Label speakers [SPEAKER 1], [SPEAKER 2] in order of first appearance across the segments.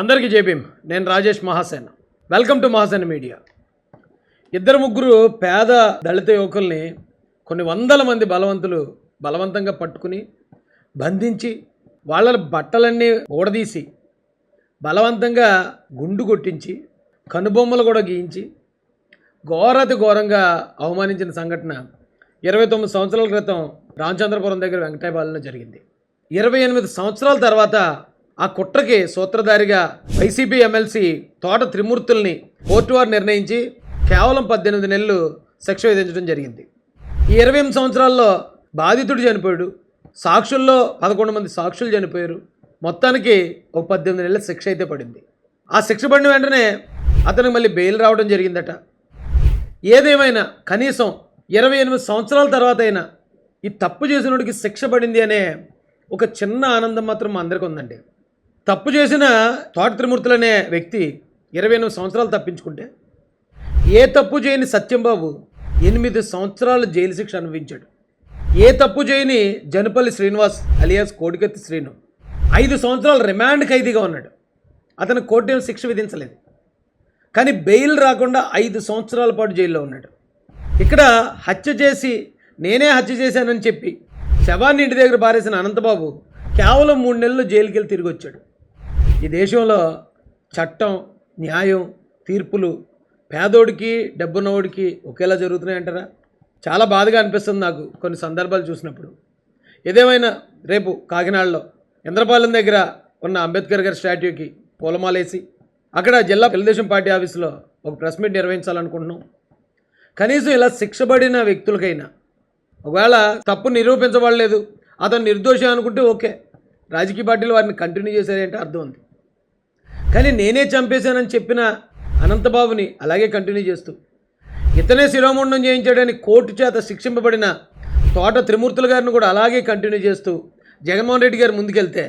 [SPEAKER 1] అందరికీ జేబీమ్ నేను Rajesh Mahasena. Welcome to Mahasena media. ఇద్దరు ముగ్గురు పేద దళిత యువకుల్ని కొన్ని వందల మంది బలవంతులు బలవంతంగా పట్టుకుని బంధించి వాళ్ళ బట్టలన్నీ ఊడదీసి బలవంతంగా గుండు కొట్టించి కనుబొమ్మలు కూడా గీయించి ఘోరతి ఘోరంగా అవమానించిన సంఘటన ఇరవై తొమ్మిది సంవత్సరాల క్రితం రామచంద్రపురం దగ్గర వెంకటాయపాలెంలో జరిగింది. ఇరవై ఎనిమిది సంవత్సరాల తర్వాత ఆ కుట్రకి సూత్రధారిగా వైసీపీ ఎమ్మెల్సీ తోట త్రిమూర్తుల్ని కోర్టు వారు నిర్ణయించి కేవలం పద్దెనిమిది నెలలు శిక్ష విధించడం జరిగింది. ఈ ఇరవై ఎనిమిది సంవత్సరాల్లో బాధితుడు చనిపోయాడు. సాక్షుల్లో పదకొండు మంది సాక్షులు చనిపోయారు. మొత్తానికి ఒక పద్దెనిమిది నెలల శిక్ష అయితే పడింది. ఆ శిక్ష పడిన వెంటనే అతనికి మళ్ళీ బెయిల్ రావడం జరిగిందట. ఏదేమైనా కనీసం ఇరవై ఎనిమిది సంవత్సరాల తర్వాత అయినా ఈ తప్పు చేసినోడికి శిక్ష పడింది అనే ఒక చిన్న ఆనందం మాత్రం మా అందరికీ ఉందండి. తప్పు చేసిన తోట త్రిమూర్తులు అనే వ్యక్తి ఇరవై ఎనిమిది సంవత్సరాలు తప్పించుకుంటే ఏ తప్పు చేయని సత్యంబాబు ఎనిమిది సంవత్సరాల జైలు శిక్ష అనుభవించాడు. ఏ తప్పు చేయని జనపల్లి శ్రీనివాస్ అలియాస్ కోడికత్తి శ్రీను ఐదు సంవత్సరాలు రిమాండ్ ఖైదీగా ఉన్నాడు. అతను కోర్టు శిక్ష విధించలేదు. కానీ బెయిల్ రాకుండా ఐదు సంవత్సరాల పాటు జైల్లో ఉన్నాడు. ఇక్కడ హత్య చేసి నేనే హత్య చేశానని చెప్పి శవాన్ని ఇంటి దగ్గర పారేసిన అనంతబాబు కేవలం మూడు నెలలు జైలుకి వెళ్ళి తిరిగి వచ్చాడు. ఈ దేశంలో చట్టం న్యాయం తీర్పులు పేదోడికి డబ్బున్నోడికి ఒకేలా జరుగుతున్నాయంటారా? చాలా బాధగా అనిపిస్తుంది నాకు కొన్ని సందర్భాలు చూసినప్పుడు. ఏదేమైనా రేపు కాకినాడలో ఇంద్రపాలెం దగ్గర ఉన్న అంబేద్కర్ గారి స్టాట్యూకి పూలమాలేసి అక్కడ జిల్లా తెలుగుదేశం పార్టీ ఆఫీసులో ఒక ప్రెస్ మీట్ నిర్వహించాలనుకుంటున్నాం. కనీసం ఇలా శిక్షపడిన వ్యక్తులకైనా ఒకవేళ తప్పు నిరూపించబడలేదు అతను నిర్దోషం అనుకుంటే ఓకే. రాజకీయ పార్టీలు వారిని కంటిన్యూ చేశారంటే అర్థం ఉంది. కానీ నేనే చంపేశానని చెప్పిన అనంతబాబుని అలాగే కంటిన్యూ చేస్తూ ఇతనే శిరోముండం చేయించాడని కోర్టు చేత శిక్షింపబడిన తోట త్రిమూర్తుల గారిని కూడా అలాగే కంటిన్యూ చేస్తూ జగన్మోహన్ రెడ్డి గారు ముందుకెళ్తే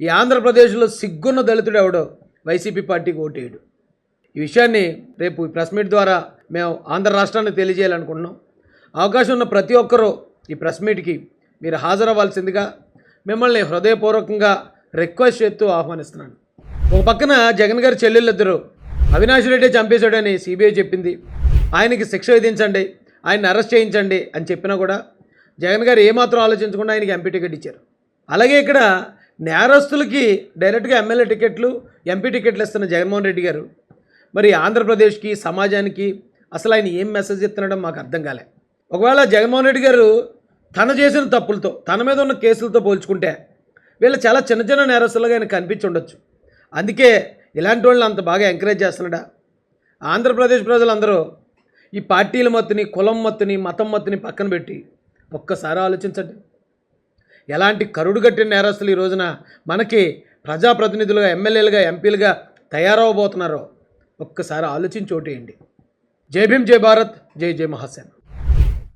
[SPEAKER 1] ఈ ఆంధ్రప్రదేశ్లో సిగ్గున్న దళితుడు ఎవడో వైసీపీ పార్టీకి ఓటేయడు. ఈ విషయాన్ని రేపు ఈ ప్రెస్ మీట్ ద్వారా మేము ఆంధ్ర రాష్ట్రానికి తెలియజేయాలనుకుంటున్నాం. అవకాశం ఉన్న ప్రతి ఒక్కరూ ఈ ప్రెస్ మీట్కి మీరు హాజరవ్వాల్సిందిగా మిమ్మల్ని హృదయపూర్వకంగా రిక్వెస్ట్ చేస్తూ ఆహ్వానిస్తున్నాను. ఒక పక్కన జగన్ గారి చెల్లెళ్ళిద్దరు. అవినాష్ రెడ్డి చంపేశాడని సిబిఐ చెప్పింది. ఆయనకి శిక్ష విధించండి ఆయన్ని అరెస్ట్ చేయించండి అని చెప్పినా కూడా జగన్ గారు ఏమాత్రం ఆలోచించకుండా ఆయనకి ఎంపీ టికెట్ ఇచ్చారు. అలాగే ఇక్కడ నేరస్తులకి డైరెక్ట్గా ఎమ్మెల్యే టికెట్లు ఎంపీ టికెట్లు ఇస్తున్న జగన్మోహన్ రెడ్డి గారు. మరి ఆంధ్రప్రదేశ్కి సమాజానికి అసలు ఆయన ఏం మెసేజ్ ఇస్తున్నాడో మాకు అర్థం కాలే. ఒకవేళ జగన్మోహన్ రెడ్డి గారు తన చేసిన తప్పులతో తన మీద ఉన్న కేసులతో పోల్చుకుంటే వీళ్ళు చాలా చిన్న చిన్న నేరస్తులుగా ఆయన కనిపించి ఉండొచ్చు. అందుకే ఇలాంటి వాళ్ళని అంత బాగా ఎంకరేజ్ చేస్తున్నాడా? ఆంధ్రప్రదేశ్ ప్రజలందరూ ఈ పార్టీల మత్తుని కులం మత్తుని మతం మత్తుని పక్కన పెట్టి ఒక్కసారి ఆలోచించండి. ఎలాంటి కరుడు కట్టిన నేరస్తులు ఈ రోజున మనకి ప్రజాప్రతినిధులుగా ఎమ్మెల్యేలుగా ఎంపీలుగా తయారవబోతున్నారో ఒక్కసారి ఆలోచించి ఓటేయండి. జై భీమ్ జై భారత్ జై జై మహాసేన.